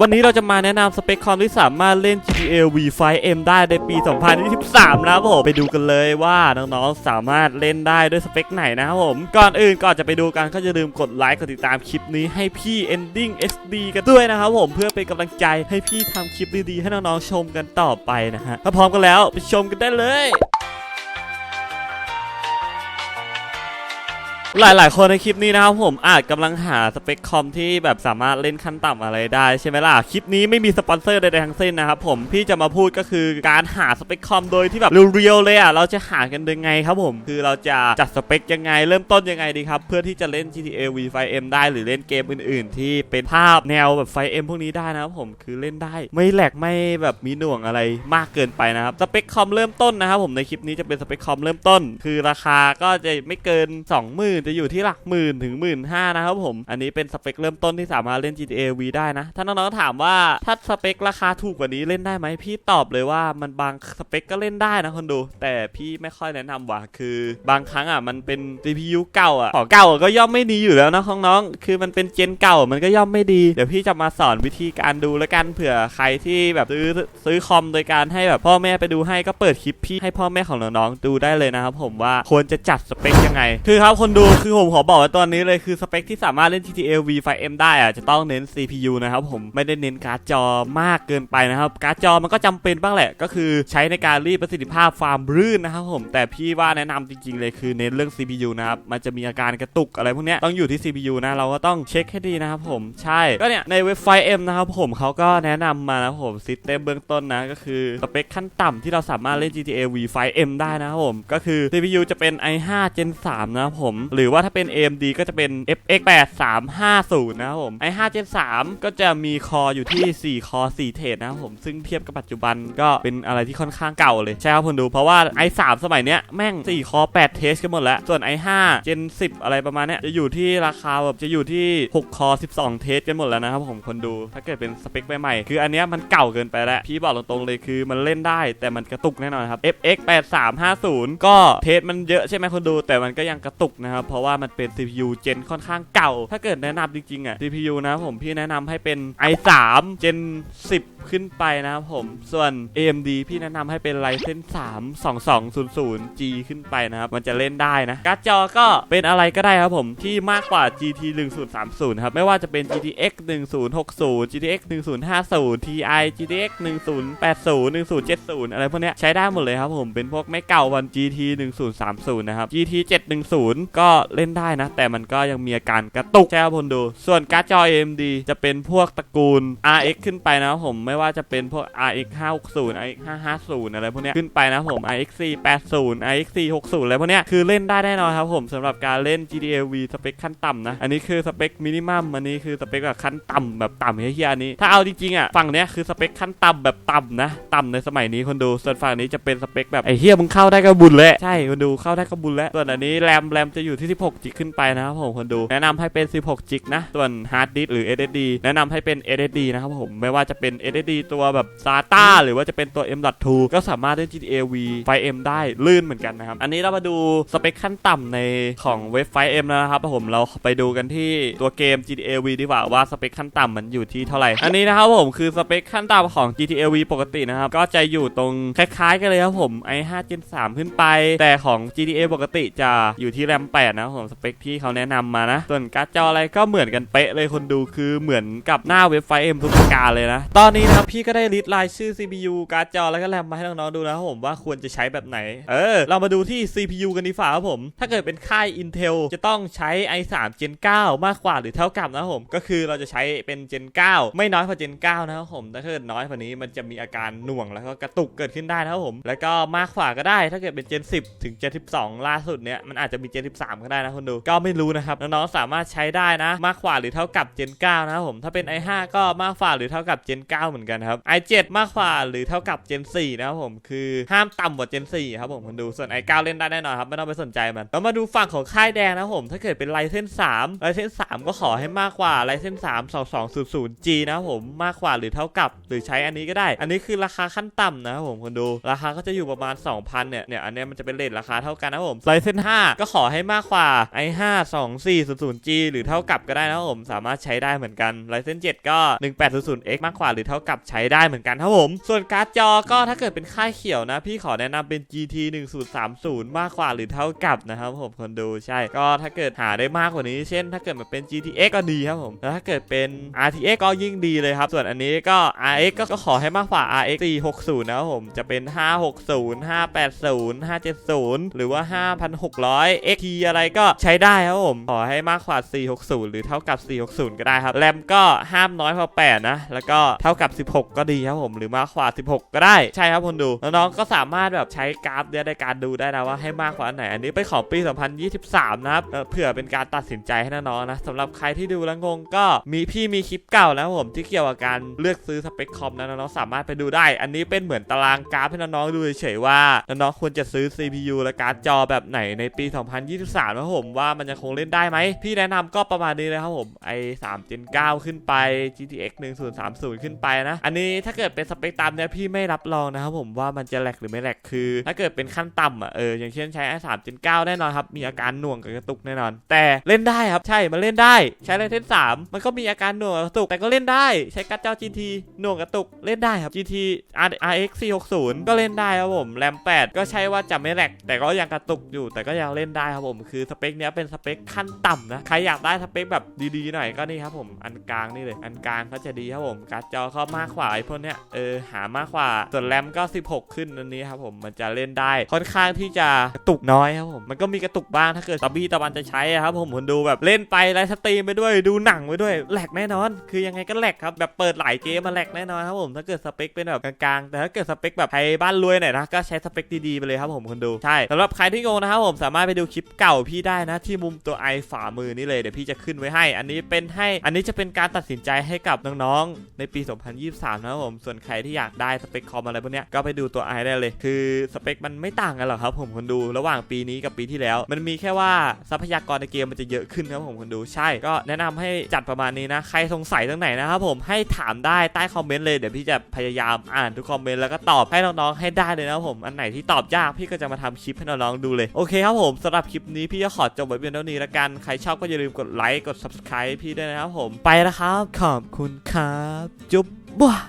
วันนี้เราจะมาแนะนำสเปคคอมที่สามารถเล่น GTA V5M ได้ในปี 2023 นะครับผมไปดูกันเลยว่าน้องๆ สามารถเล่นได้ด้วยสเปคไหนนะครับผม ก่อนอื่นก่อนจะไปดูกันก็อย่าลืมกดไลค์กดติดตามคลิปนี้ให้พี่ Ending SD กันด้วยนะครับผมเพื่อเป็นกำลังใจให้พี่ทำคลิปดีๆ ให้น้องๆ ชมกันต่อไปนะฮะถ้าพร้อมกันแล้วไปชมกันได้เลย หลาย ๆ คนในคลิปนี้นะครับผมอาจกำลังหาสเปคคอมที่แบบสามารถเล่นขั้นต่ำอะไรได้ใช่ไหมล่ะ คลิปนี้ไม่มีสปอนเซอร์ใดๆทั้งสิ้นนะครับผมพี่จะมาพูดก็คือการหาสเปคคอมโดยที่แบบเรียวๆเลยอะเราจะหากันยังไงครับผม คือเราจะจัดสเปคยังไง เริ่มต้นยังไงดีครับ เพื่อที่จะเล่น GTA V5M ได้หรือเล่นเกมอื่น ๆ ที่เป็นภาพแนวแบบ 5M พวกนี้ได้นะครับผมคือเล่นได้ ไม่แหลกไม่แบบมีหน่วงอะไรมากเกินไปนะครับสเปคคอมเริ่มต้นนะครับผมในคลิปนี้จะเป็นสเปคคอมเริ่มต้น คือราคาก็จะไม่เกิน 20,000จะอยู่ที่หลักหมื่นถึงหมื่นห้านะครับผม อันนี้เป็นสเปคเริ่มต้นที่สามารถเล่น GTA V ได้นะ ถ้าน้องๆถามว่าถ้าสเปคราคาถูกกว่านี้เล่นได้ไหมพี่ตอบเลยว่ามันบางสเปคก็เล่นได้นะคนดู แต่พี่ไม่ค่อยแนะนำว่ะคือบางครั้งอะมันเป็น CPU เก่าอะของเก่าก็ย่อมไม่ดีอยู่แล้วนะน้องๆคือมันเป็นเจนเก่ามันก็ย่อมไม่ดี เดี๋ยวพี่จะมาสอนวิธีการดูแล้วกันเผื่อใครที่แบบซื้อซื้อคอมโดยการให้แบบพ่อแม่ไปดูให้ก็เปิดคลิปพี่ให้พ่อแม่ของน้องๆดูได้เลยนะครับผมว่าควรจะจัดสเปคยังไง คือครับคนดูคือผมขอบอกไว้ตอนนี้เลยคือสเปคที่สามารถเล่น GTA V5M ได้อะจะต้องเน้น CPU นะครับผมไม่ได้เน้นการ์ดจอมากเกินไปนะครับ การ์ดจอมันก็จำเป็นบ้างแหละ ก็คือใช้ในการรีดประสิทธิภาพความรื่นนะครับผมแต่พี่ว่าแนะนำจริงๆเลยคือเน้นเรื่อง CPU นะครับมันจะมีอาการกระตุกอะไรพวกนี้ต้องอยู่ที่ CPU นะเราก็ต้องเช็คให้ดีนะครับผมใช่ก็เนี่ยในเว็บ 5M นะครับผมเขาก็แนะนำมานะผมซิสเต็มเบื้องต้นนะก็คือสเปคขั้นต่ำที่เราสามารถเล่น GTA V5M ได้นะครับผมก็คือ CPU จะเป็น i5 Gen 3นะครับผมหรืือว่าถ้าเป็น AMD ก็จะเป็น FX 8350 นะครับผม i5 Gen 3ก็จะมีคออยู่ที่ 4 คอ 4 เทรดนะครับผม ซึ่งเทียบกับปัจจุบันก็เป็นอะไรที่ค่อนข้างเก่าเลย ใช่ครับคุณดูเพราะว่า i3 สมัยเนี้ยแม่ง 4 คอ 8 เทสกันหมดแล้ว ส่วน i5 Gen 10 อะไรประมาณเนี้ยจะอยู่ที่ราคาแบบจะอยู่ที่ 6 คอ 12 เทสกันหมดแล้วนะครับผมคนดูถ้าเกิดเป็นสเปคใหม่ๆคืออันเนี้ยมันเก่าเกินไปแล้วพี่บอกตรงๆเลยคือมันเล่นได้แต่มันกระตุกแน่นอนครับ FX 8350ก็เทสมันเยอะใช่ไหมคนดูแต่มันก็ยังกระตุกนะครับเพราะว่ามันเป็น CPU เจนค่อนข้างเก่า ถ้าเกิดแนะนำจริงๆอะ CPU นะผมพี่แนะนำให้เป็น i3 เจน10 ขึ้นไปนะครับผม ส่วน AMD พี่แนะนำให้เป็น Ryzen 3 2200G ขึ้นไปนะครับ มันจะเล่นได้นะการ์ดจอก็เป็นอะไรก็ได้ครับผมที่มากกว่า GT 1030ครับ ไม่ว่าจะเป็น GTX 1060 GTX 1050 Ti GTX 1080 1070 อะไรพวกนี้ใช้ได้หมดเลยครับผมเป็นพวกไม่เก่าวัน GT 1030 นะครับ GT 710 ก็เล่นได้นะ แต่มันก็ยังมีอาการกระตุกใช่ครับผมดู ส่วนการ์ดจอ AMD จะเป็นพวกตระกูล RX ขึ้นไปนะครับผมไม่ไม่ว่าจะเป็นพวก RX 560 RX 550อะไรพวกเนี้ยขึ้นไปนะผม RX 480 RX 460อะไรพวกเนี้ยคือเล่นได้แน่นอนครับผมสำหรับการเล่น GTA V สเปคขั้นต่ำนะ อันนี้คือสเปคมินิมัมอันนี้คือสเปคแบบขั้นต่ำแบบต่ำเฮียๆอันนี้ ถ้าเอาจริงๆอะฝั่งเนี้ยคือสเปคขั้นต่ำแบบต่ำนะต่ำในสมัยนี้คนดูส่วนฝั่งนี้จะเป็นสเปคแบบไอ้เฮียมึงเข้าได้ก็บุญแล้วใช่คนดูเข้าได้ก็บุญแล้วส่วนอันนี้แรมแรมจะอยู่ที่ 16จิกขึ้นไปนะครับผมคนดู แนะนำให้เป็น 16จิกนะส่วนฮาร์ดดิสหรือ SSD แนะนำให้เป็น SSD นะครับผมไม่ว่าจะเป็น SSD ตัวแบบ SATA หรือว่าจะเป็นตัว M.2 ก็สามารถเล่น GTA V 5M ได้ลื่นเหมือนกันนะครับ อันนี้เรามาดูสเปคขั้นต่ำในของเว็บ 5M แล้วนะครับผมเราไปดูกันที่ตัวเกม GTA V ดีกว่าว่าสเปคขั้นต่ำมันอยู่ที่เท่าไหร่ อันนี้นะครับผมคือสเปคขั้นต่ำของ GTA V ปกตินะครับ ก็จะอยู่ตรงคล้ายๆกันเลยครับผม i5 Gen 3 ขึ้นไป แต่ของ GTA ปกติจะอยู่ที่แรม8นะครับผมสเปคที่เขาแนะนำมานะ ส่วนการ์ดจออะไรก็เหมือนกันเป๊ะเลยคนดูคือเหมือนกับหน้าเว็บ 5M ทุกประการเลยนะ ตอนนี้ครับพี่ก็ได้ลิสต์รายชื่อ CPU การ์ดจอแล้วก็แรมมาให้น้องๆดูนะครับผมว่าควรจะใช้แบบไหน เออ เรามาดูที่ CPU กันดีกว่าครับผม ถ้าเกิดเป็นค่าย Intel จะต้องใช้ i3 Gen 9 มากกว่าหรือเท่ากับนะครับผม ก็คือเราจะใช้เป็น Gen 9 ไม่น้อยกว่า Gen 9 นะครับผม ถ้าเกิดน้อยกว่านี้มันจะมีอาการหน่วงแล้วก็กระตุกเกิดขึ้นได้นะครับผม แล้วก็มากกว่าก็ได้ ถ้าเกิดเป็น Gen 10 ถึง Gen 12 ล่าสุดเนี้ยมันอาจจะมี Gen 13 ก็ได้นะคนดู ก็ไม่รู้นะครับน้องๆสามารถใช้ได้นะ มากกว่าหรือเท่ากับ Gen 9 นะครับผม ถ้าเป็น i5 ก็มากกว่าหรือเท่ากับ Gen 9 เหมือนอนกันครับ i7 มากกว่าหรือเท่ากับ Gen 4นะครับผมคือห้ามต่ำกว่า Gen 4ครับผมคนดูส่วน i9 เล่นได้แน่นอนครับไม่ต้องไปสนใจมันแล้วมาดูฝั่งของค่ายแดงนะครับผม ถ้าเกิดเป็น Ryzen 3 Ryzen 3ก็ขอให้มากกว่า Ryzen 3 2200G นะครับผมมากกว่าหรือเท่ากับ หรือใช้อันนี้ก็ได้ อันนี้คือราคาขั้นต่ำนะครับผมคนดูราคาก็จะอยู่ประมาณ 2,000เนี่ยเนี่ยอันนี้มันจะเป็นเรทราคาเท่ากันนะครับผม Ryzen 5ก็ขอให้มากกว่า i5 2400G หรือเท่ากับก็ได้นะครับผมสามารถใช้ได้เหมือนกัน Ryzen 7ก็ 1800X มากกว่าหรือเท่ากับใช้ได้เหมือนกันครับผม ส่วนการ์ดจอก็ถ้าเกิดเป็นค่ายเขียวนะ พี่ขอแนะนำเป็น GT 1030 มากกว่าหรือเท่ากับนะครับผมคนดูใช่ก็ถ้าเกิดหาได้มากกว่านี้ เช่น ถ้าเกิดมันเป็น GTX ก็ดีครับผมแล้วถ้าเกิดเป็น RTX ก็ยิ่งดีเลยครับ ส่วนอันนี้ก็ RX ก็ก็ขอให้มากกว่า RX 460 นะครับผมจะเป็น 560 580 570 หรือว่า 5600 XT อะไรก็ใช้ได้ครับผม ขอให้มากกว่า 460 หรือเท่ากับ 460 ก็ได้ครับ แรมก็ห้ามน้อยกว่า8นะ แล้วก็เท่ากับ16 ก็ดีครับผมหรือมากกว่า 16 ก็ได้ใช่ครับคนดูน้องๆก็สามารถแบบใช้กราฟเนี่ยในการดูได้นะว่าให้มากกว่าอันไหนอันนี้เป็นของปี 2023 นะครับเเผื่อเป็นการตัดสินใจให้น้องๆนะสำหรับใครที่ดูแล้วงงก็มีพี่มีคลิปเก่านะครับผมที่เกี่ยวกับการเลือกซื้อสเปคคอมนะน้องๆสามารถไปดูได้ อันนี้เป็นเหมือนตารางกราฟให้น้องๆดูเฉยๆว่าน้องๆควรจะซื้อ CPU และการ์ดจอแบบไหนในปี 2023นะครับผมว่ามันจะคงเล่นได้ไหมพี่แนะนำก็ประมาณนี้เลยครับผม i 3 Gen 9ขึ้นไป GTX 1030 ขึ้นไปนะ อันนี้ถ้าเกิดเป็นสเปคตามเนี้ยพี่ไม่รับรองนะครับผมว่ามันจะแหลกหรือไม่แหลกคือ ถ้าเกิดเป็นขั้นต่ำอะเอออย่างเช่นใช้ i 3 Gen 9แน่นอนครับมีอาการหน่วงกับกระตุกแน่นอน แต่เล่นได้ครับใช่มันเล่นได้ใช้ Ryzen 3มันก็มีอาการหน่วงกระตุกแต่ก็เล่นได้ใช้การ์ดจอ GT หน่วงกระตุกเล่นได้ครับ GT RX 460 ก็เล่นได้ครับผมแรม8ก็ใช่ว่าจะไม่แหลกแต่ก็ยังกระตุกอยู่แต่ก็ยังเล่นได้ครับผมคือสเปคเนี้ยเป็นสเปคขั้นต่ำนะใครอยากได้สเปคแบบดีๆหน่อยก็นี่ครับผมอันกลางนี่เลยอันกลางก็จะดีครับผมการ์ดจอก็มากกว่าไอ้พวกเนี้ยเออหามากกว่าส่วนแรมก็ 16 ขึ้นอันนี้ครับผมมันจะเล่นได้ค่อนข้างที่จะกระตุกน้อยครับผมมันก็มีกระตุกบ้างถ้าเกิดตะบี้ตะบันจะใช้ครับผมคนดูแบบเล่นไปไลฟ์สตรีมไปด้วยดูหนังไปด้วยแหลกแน่นอน คือยังไงก็แหลกครับแบบเปิดหลายเกมมาแหลกแน่นอนครับผมถ้าเกิดสเปคเป็นแบบกลางๆแต่ถ้าเกิดสเปคแบบใครบ้านรวยหน่อยนะก็ใช้สเปคดีๆไปเลยครับผมคนดูใช่สำหรับใครที่งงนะครับผมสามารถไปดูคลิปเก่าพี่ได้นะที่มุมตัวไอฝ่ามือนี่เลยเดี๋ยวพี่จะขึ้นไว้ให้ อันนี้เป็นให้อันนี้จะเป็นการตัดสินใจให้กับน้องๆในปี23นะครับผม ส่วนใครที่อยากได้สเปคคอมอะไรพวกเนี้ยก็ไปดูตัวไอได้เลย คือสเปคมันไม่ต่างกันหรอกครับผมคนดูระหว่างปีนี้กับปีที่แล้ว มันมีแค่ว่าทรัพยากรในเกมมันจะเยอะขึ้นครับผมคนดูใช่ ก็แนะนำให้จัดประมาณนี้นะ ใครสงสัยตรงไหนนะครับผมให้ถามได้ใต้คอมเมนต์เลยเดี๋ยวพี่จะพยายามอ่านทุกคอมเมนต์แล้วก็ตอบให้น้องๆให้ได้เลยนะครับผมอันไหนที่ตอบยากพี่ก็จะมาทำคลิปให้น้องๆดูเลยโอเคครับผมสำหรับคลิปนี้พี่จะขอจบไว้เพียงเท่านี้ละกันใครชอบก็อย่าลืมกดไลค์กด subscribe พี่ด้วยนะครับผมไปแล้วครับขอบคุณครับจุ๊บ哇